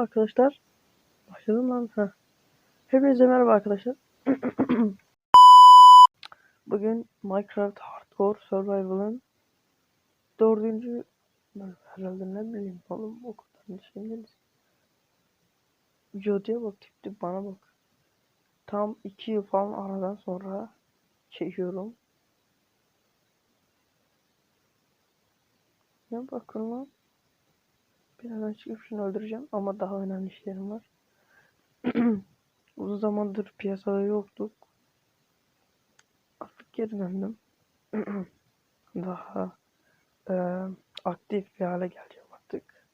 arkadaşlar. Başladım lan. Ha. Hepinize merhaba arkadaşlar. Bugün Minecraft Hardcore Survival'ın dördüncü herhalde ne bileyim oğlum o kadar ne şey değiliz. Videoya bak tip tip bana bak. Tam iki yıl falan aradan sonra çekiyorum. Ne bakın lan. Birazdan çıkıp şunu öldüreceğim ama daha önemli işlerim var. Uzun zamandır piyasada yoktuk. Artık geri döndüm. daha e, aktif bir hale geleceğim artık.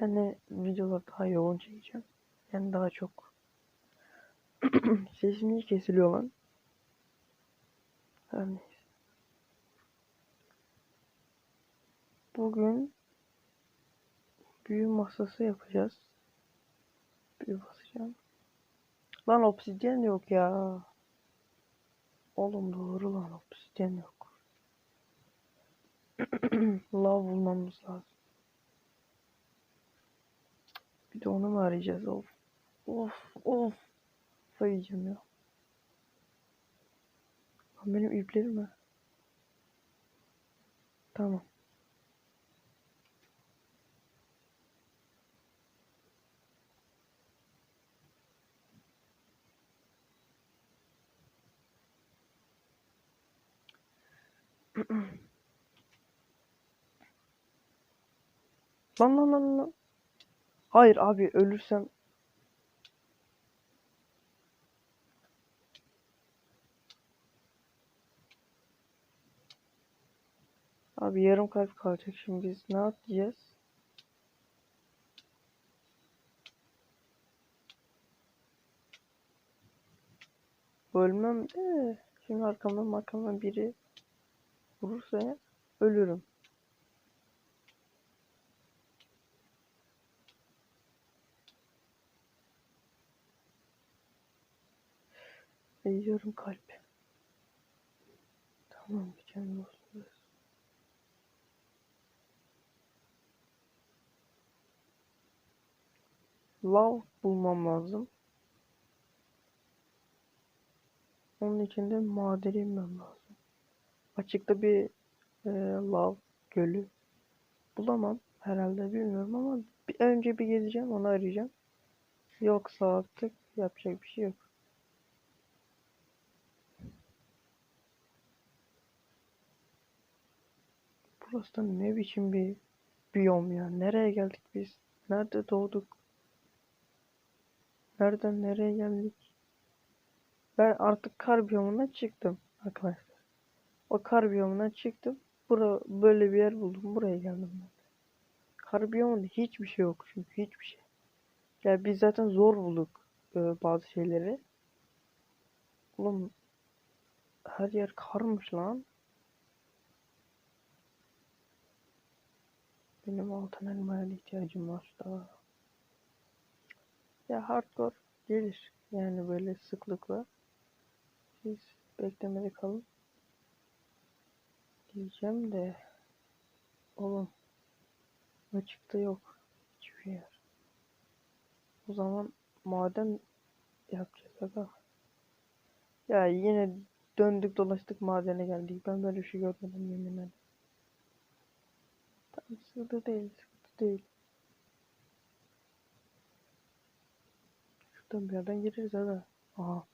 Yani videolar daha yoğun çekeceğim. Yani daha çok sesim kesiliyor lan. Her. Bugün büyü masası yapacağız. Büyü basacağım. Lan obsidyen yok ya. Oğlum doğru lan obsidyen yok. Lav bulmamız lazım. Bir de onu mu arayacağız? Of. Of. Of. Sayacağım ya. Lan benim iplerim mi? Tamam. Lan lan lan lan. Hayır abi ölürsem Abi yarım kalp kalacak şimdi biz ne yapacağız? Ölmem de şimdi arkamdan arkamdan biri vurursa eğer ölürüm. Yarım kalp. Tamam bir canım olsun. Lav bulmam lazım. Onun için de madene inmem lazım. Açıkta bir e, lav gölü bulamam herhalde bilmiyorum ama bir, önce bir gezeceğim onu arayacağım. Yoksa artık yapacak bir şey yok. Burası da ne biçim bir biyom ya. Nereye geldik biz? Nerede doğduk? Nereden nereye geldik? Ben artık kar biyomuna çıktım arkadaşlar. O kar biyomuna çıktım. Bura, böyle bir yer buldum. Buraya geldim ben. Kar biyomunda hiçbir şey yok çünkü hiçbir şey. Ya biz zaten zor bulduk e, bazı şeyleri. Oğlum her yer karmış lan. Benim altın elmaya ihtiyacım var daha. Ya hardcore gelir. Yani böyle sıklıkla. Siz beklemede kalın. Diyeceğim de oğlum açıkta yok hiçbir yer. O zaman maden yapacağız aga. Ya yine döndük dolaştık madene geldik. Ben böyle bir şey görmedim yemin ederim. Tamam sıkıntı değil sıkıntı değil. Şuradan bir yerden gireriz aga. Aha.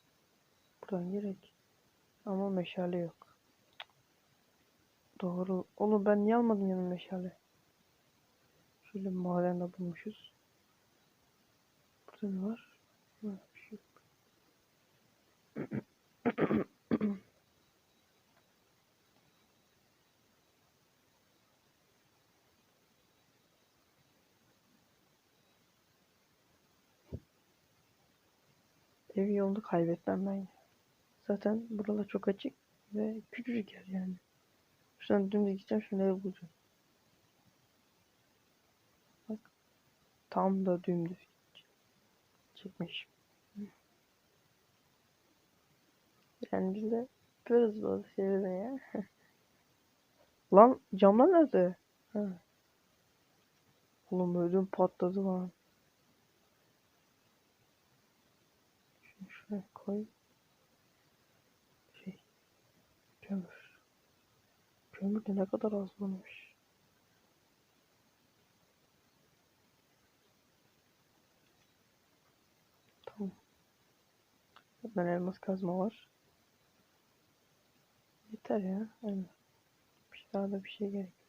Buradan gerek. Ama meşale yok. Doğru. Oğlum ben niye almadım yanıma meşale? Şöyle bir maden de bulmuşuz. Burada ne var? Bir şey yok. Ev yolunu kaybetmem ben. Zaten buralar çok açık ve küçücük yer yani. Şuradan dümdüz gideceğim ev bulacağım. Bak. Tam da dümdüz çıkmış. Yani biz de yapıyoruz bazı şeyleri ya. Lan camlar nerede? Ha. Oğlum ödüm patladı lan. Şunu şuraya koy. Şey. Kömür. Kömür de ne kadar az bulmuş. Tamam. Ben elmas kazma var. Yeter ya. Aynen. Bir daha da bir şey gerek.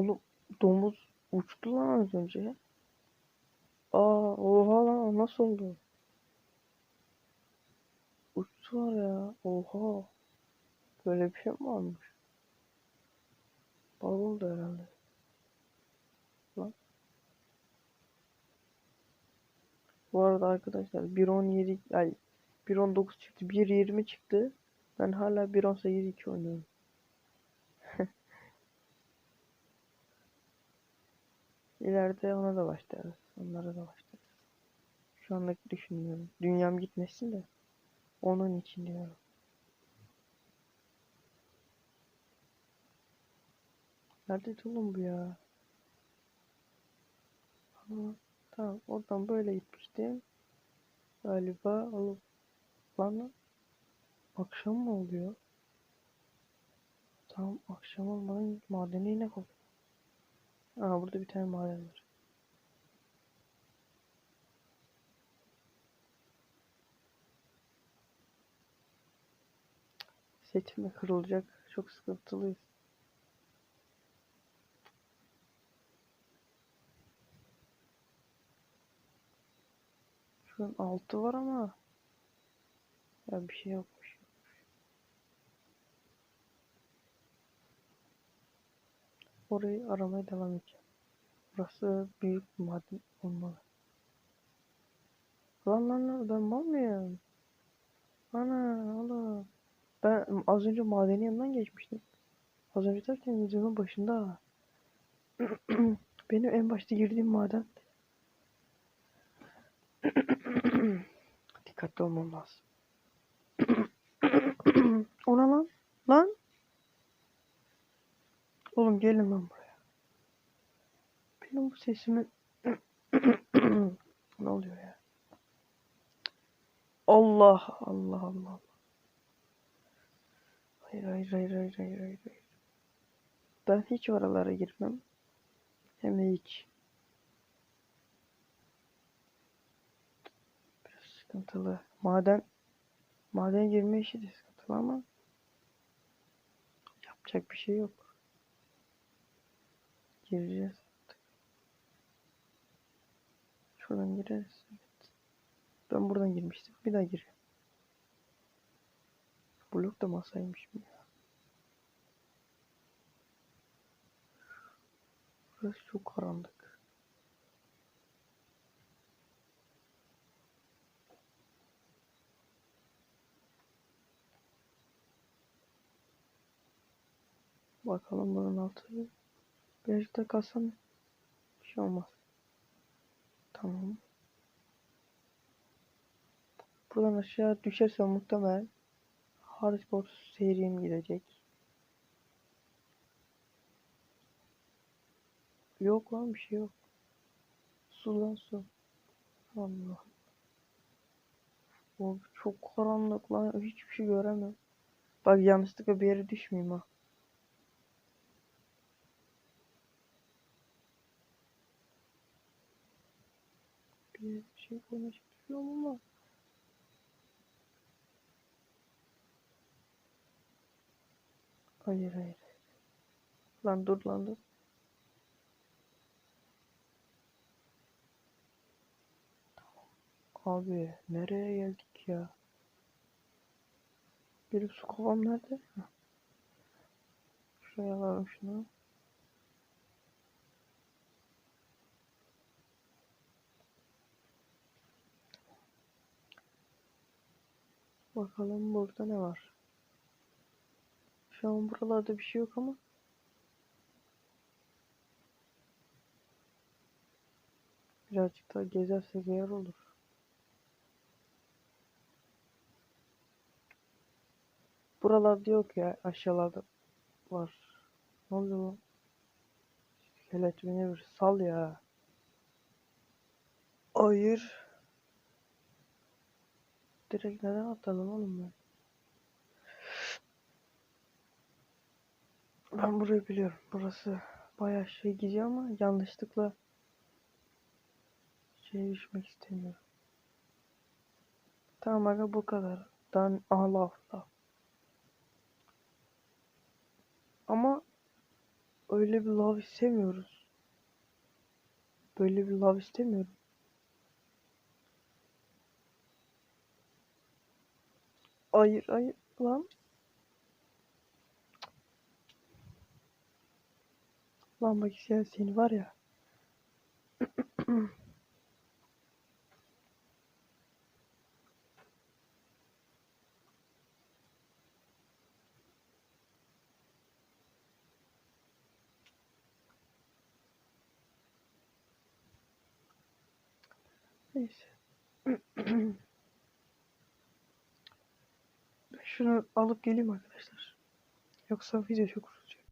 Oğlum domuz uçtu lan az önce. Aa oha lan nasıl oldu? Uçtular ya. Oha. Böyle bir şey mi varmış? Bal oldu herhalde. Lan. Bu arada arkadaşlar 1.17 ay 1.19 çıktı. 1.20 çıktı. Ben hala 1.18 2 oynuyorum. İleride ona da başlarız. Onlara da başlarız. Şu anlık düşünmüyorum. Dünyam gitmesin de. Onun için diyorum. Nerede oğlum bu ya? Aa, tamam oradan böyle gitmiştim. Galiba alıp lan akşam mı oluyor? Tamam akşam olmadan madeni yine kop. Aa burada bir tane maden var. Seçime kırılacak. Çok sıkıntılıyız. Şu an 6 var ama ya bir şey yokmuş. Orayı aramaya devam edeceğim. Burası büyük maden olmalı. Lan lan lan ben mal mıyım? Ana oğlum. Ben az önce madenin yanından geçmiştim. Az önce derken videonun başında. Benim en başta girdiğim maden. Dikkatli olmam lazım. Ona lan. Lan. Oğlum gelin lan buraya. Benim bu sesimi... ne oluyor ya? Allah Allah Allah. Hayır hayır hayır hayır hayır. hayır. Ben hiç oralara girmem. Hem de hiç. Biraz sıkıntılı. Maden maden girme işi de sıkıntılı ama yapacak bir şey yok. Gireceğiz. Şuradan gireriz. Evet. Ben buradan girmiştim. Bir daha gireyim. Blok da masaymış ya. Burası çok karanlık. Bakalım bunun altı. Da kalsam bir şey olmaz. Tamam. Buradan aşağı düşersem muhtemelen hardcore serim gidecek. Yok lan bir şey yok. Su lan su. Allah. O çok karanlık lan. Hiçbir şey göremiyorum. Bak yanlışlıkla bir yere düşmeyeyim ha. Bir yere bir şey çalışıyorum ama. Hayır hayır. Lan dur lan dur. Abi nereye geldik ya? Benim su kovam nerede? Şuraya alalım şunu. Bakalım burada ne var? Şu an buralarda bir şey yok ama. Birazcık daha gezersek eğer olur. Buralarda yok ya aşağılarda var. Ne oluyor lan? Beni bir sal ya. Hayır. Direkt neden atladım oğlum ben? Ben burayı biliyorum. Burası bayağı şey gidiyor ama yanlışlıkla şeye düşmek istemiyorum. Tamam aga bu kadar. Dan Allah Allah. Ama öyle bir love istemiyoruz. Böyle bir love istemiyorum. Hayır hayır lan. Lan bak ya seni var ya. Neyse. Ben şunu alıp geleyim arkadaşlar. Yoksa video çok uzayacak.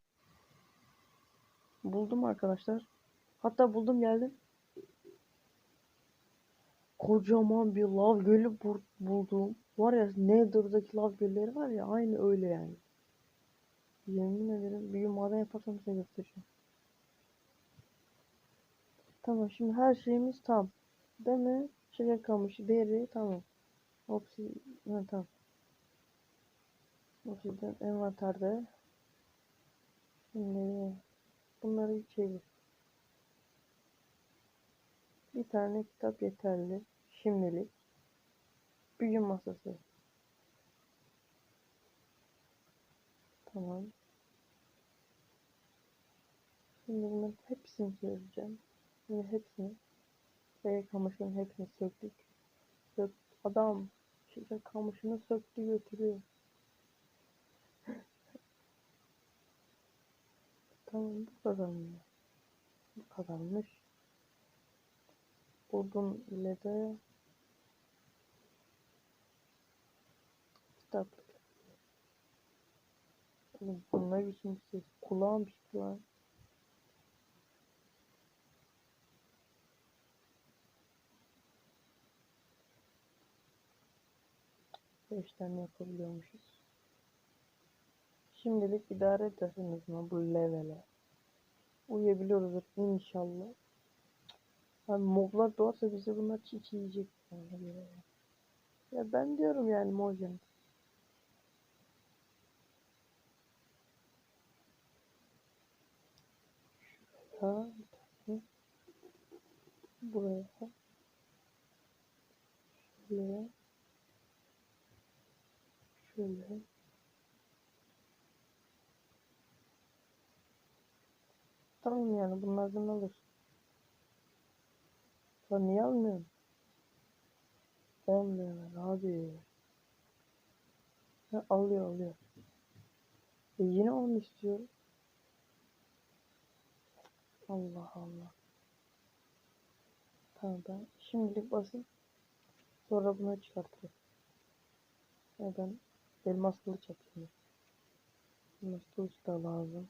Buldum arkadaşlar. Hatta buldum geldim. Kocaman bir lav gölü buldum. Var ya Nether'daki lav gölleri var ya aynı öyle yani. Yemin ederim bir gün maden yaparsam size göstereceğim. Tamam şimdi her şeyimiz tam. Değil mi? Şeker kamışı, deri tamam. Oksijen tamam. Oksijen envanterde. Şimdi bunları çevir. Bir tane kitap yeterli. Şimdilik. Gün masası. Tamam. Şimdi bunların hepsini söyleyeceğim. Şimdi hepsini. Ve kamışın hepsini söktük. Sök adam şeker kamışını söktü götürüyor. Tamam bu kadar mı? Bu kadarmış. Odun ile de kitap. Oğlum bu ne biçim ses? Kulağım pişti lan. Beş tane yapabiliyormuşuz. Şimdilik idare edersiniz mi bu levele? Uyuyabiliyoruzdur inşallah. Yani moblar doğarsa bize bunlar çiğ yiyecek. Ya ben diyorum yani Mojang. Şuraya bir. Buraya. Şuraya. Şöyle. Tamam yani bunlardan alır. Lan niye almıyorum? Olmuyor abi. Ha, alıyor alıyor. E yine onu istiyorum. Allah Allah. Tamam ben şimdilik basayım. Sonra bunu çıkartırım. Ya ben elmas kılıç yapayım. Elmas kılıç da lazım.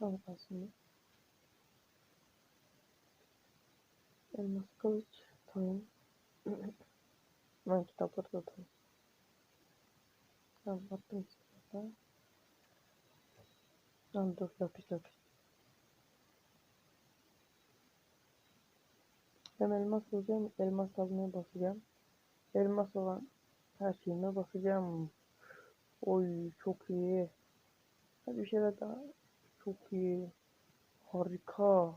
Aslında. Elmas kılıç. Tamam. ben kitapları da tamam. Tamam attım kitapları. Lan dur lapis lapis. Hem elmas bulacağım, elmas almaya basacağım. Elmas olan her şeyime basacağım. Oy çok iyi. Hadi bir şeyler daha. Çok iyi. Harika.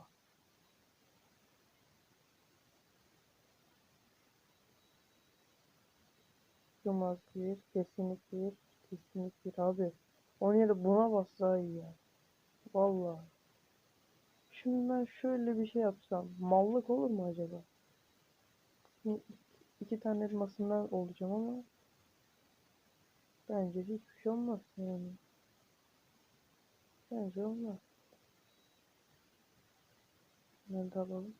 Yılmaz bir, kesinlik bir, kesinlik bir abi. Onun yerine buna bas daha iyi ya. Vallahi. Şimdi ben şöyle bir şey yapsam mallık olur mu acaba? Şimdi iki tane elmasından olacağım ama bence hiçbir şey olmaz yani. Bence olmaz. Nerede alalım?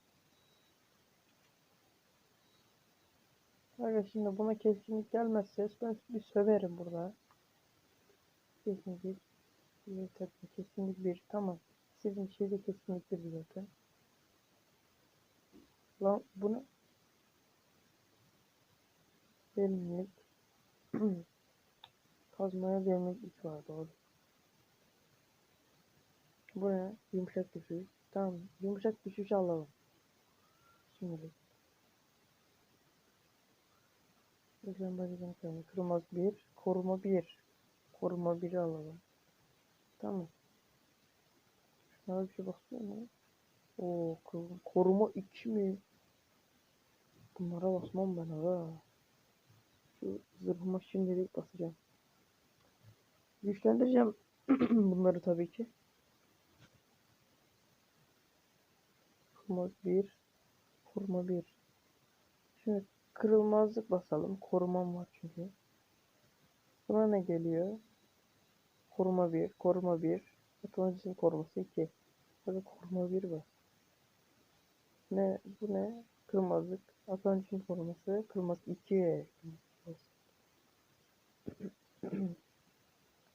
Aga şimdi buna keskinlik gelmezse ben bir söverim burada. Kesinlik bir tabii kesinlik bir tamam. Sizin şeyde kesinlik bir zaten. Lan bu ne? Derinlik. Kazmaya derinlik 3 var doğru. Bu ne? Yumuşak düşüş. Tamam. Yumuşak düşüş alalım. Şimdi. Ekran bacaklarını koyalım. Kırmaz 1. Koruma 1. Koruma 1'i alalım. Tamam. Şuna bir şey baksana mı? Oo, kor- koruma 2 mi? Bunlara basmam ben aga. Şu zırhıma şimdilik basacağım. Güçlendireceğim bunları tabii ki. Koruma 1. Koruma 1. Şimdi kırılmazlık basalım. Korumam var çünkü. Buna ne geliyor? Koruma 1. Koruma 1. Otomatik koruması 2. Hadi koruma 1 var. Ne? Bu ne? Kırmızılık. Atlantik'in koruması. Kırmızı 2.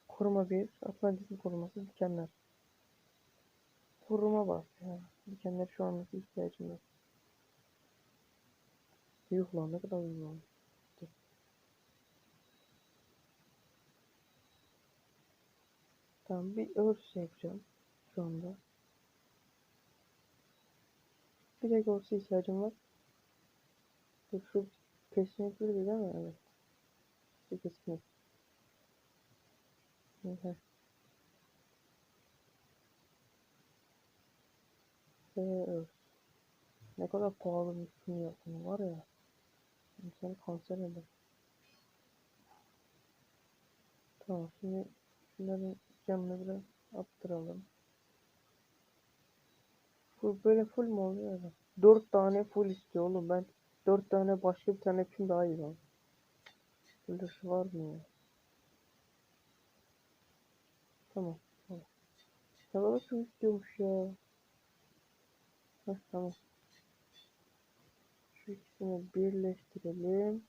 Koruma 1. Atlantik'in koruması. Dikenler. Koruma bak ya. Dikenler şu anlık ihtiyacım yok. Yuh lan ne kadar. Dur. Tamam bir örs yapacağım şu anda. Bir tek örse ihtiyacım var. Dur şu kesinlikle değil mi? Evet. Kesinlikle. Hı Örs. Ne kadar pahalı bir film yapımı var ya. İnsanı kanser eder. Tamam şimdi şunların canını biraz attıralım. Full böyle full mu oluyor ya? 4 tane full istiyor oğlum ben 4 tane başka bir tane film daha iyi lan. Böyle şey var mı ya? Tamam. Tamam. Ya bana şu istiyormuş ya. Heh, tamam. Şu ikisini birleştirelim.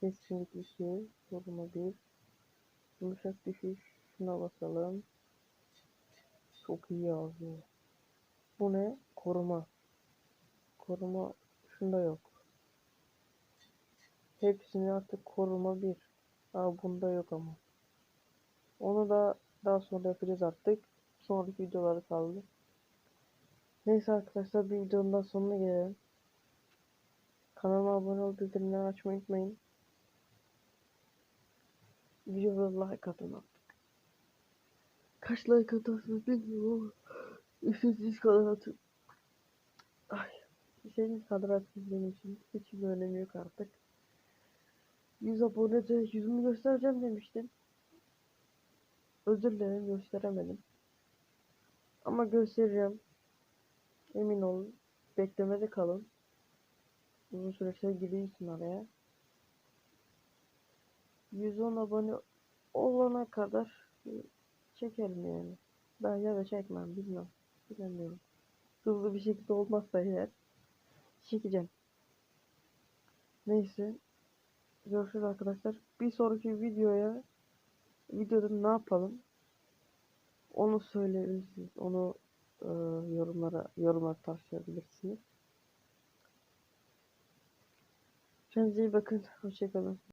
Kesinlikle 2, koruma 1. Yumuşak düşüş. Şuna basalım. Çok iyi yazıyor. Bu ne? Koruma. Koruma şunda yok. Hepsini artık koruma 1. Aa bunda yok ama. Onu da daha sonra yapacağız artık. Sonraki videoları kaldı. Neyse arkadaşlar bir videonun daha sonuna gelelim. Kanalıma abone olup bildirimleri açmayı unutmayın. Videoda like atın artık. Kaç like atarsınız bilmiyorum ama kadar atın. Ay. İstediğiniz kadar atın benim için. Hiçbir önemi yok artık. 100 abonede yüzümü göstereceğim demiştim. Özür dilerim gösteremedim. Ama göstereceğim. Emin olun. Beklemede kalın. Uzun süreçte giriyorsun araya. 110 abone olana kadar çekerim yani. Ben ya da çekmem bilmem. Bilemiyorum. Hızlı bir şekilde olmazsa eğer çekeceğim. Neyse. Görüşürüz arkadaşlar. Bir sonraki videoya videoda ne yapalım? Onu söyleyebilirsiniz. Onu e, yorumlara yorumlar tartışabilirsiniz. Kendinize iyi bakın. Hoşçakalın.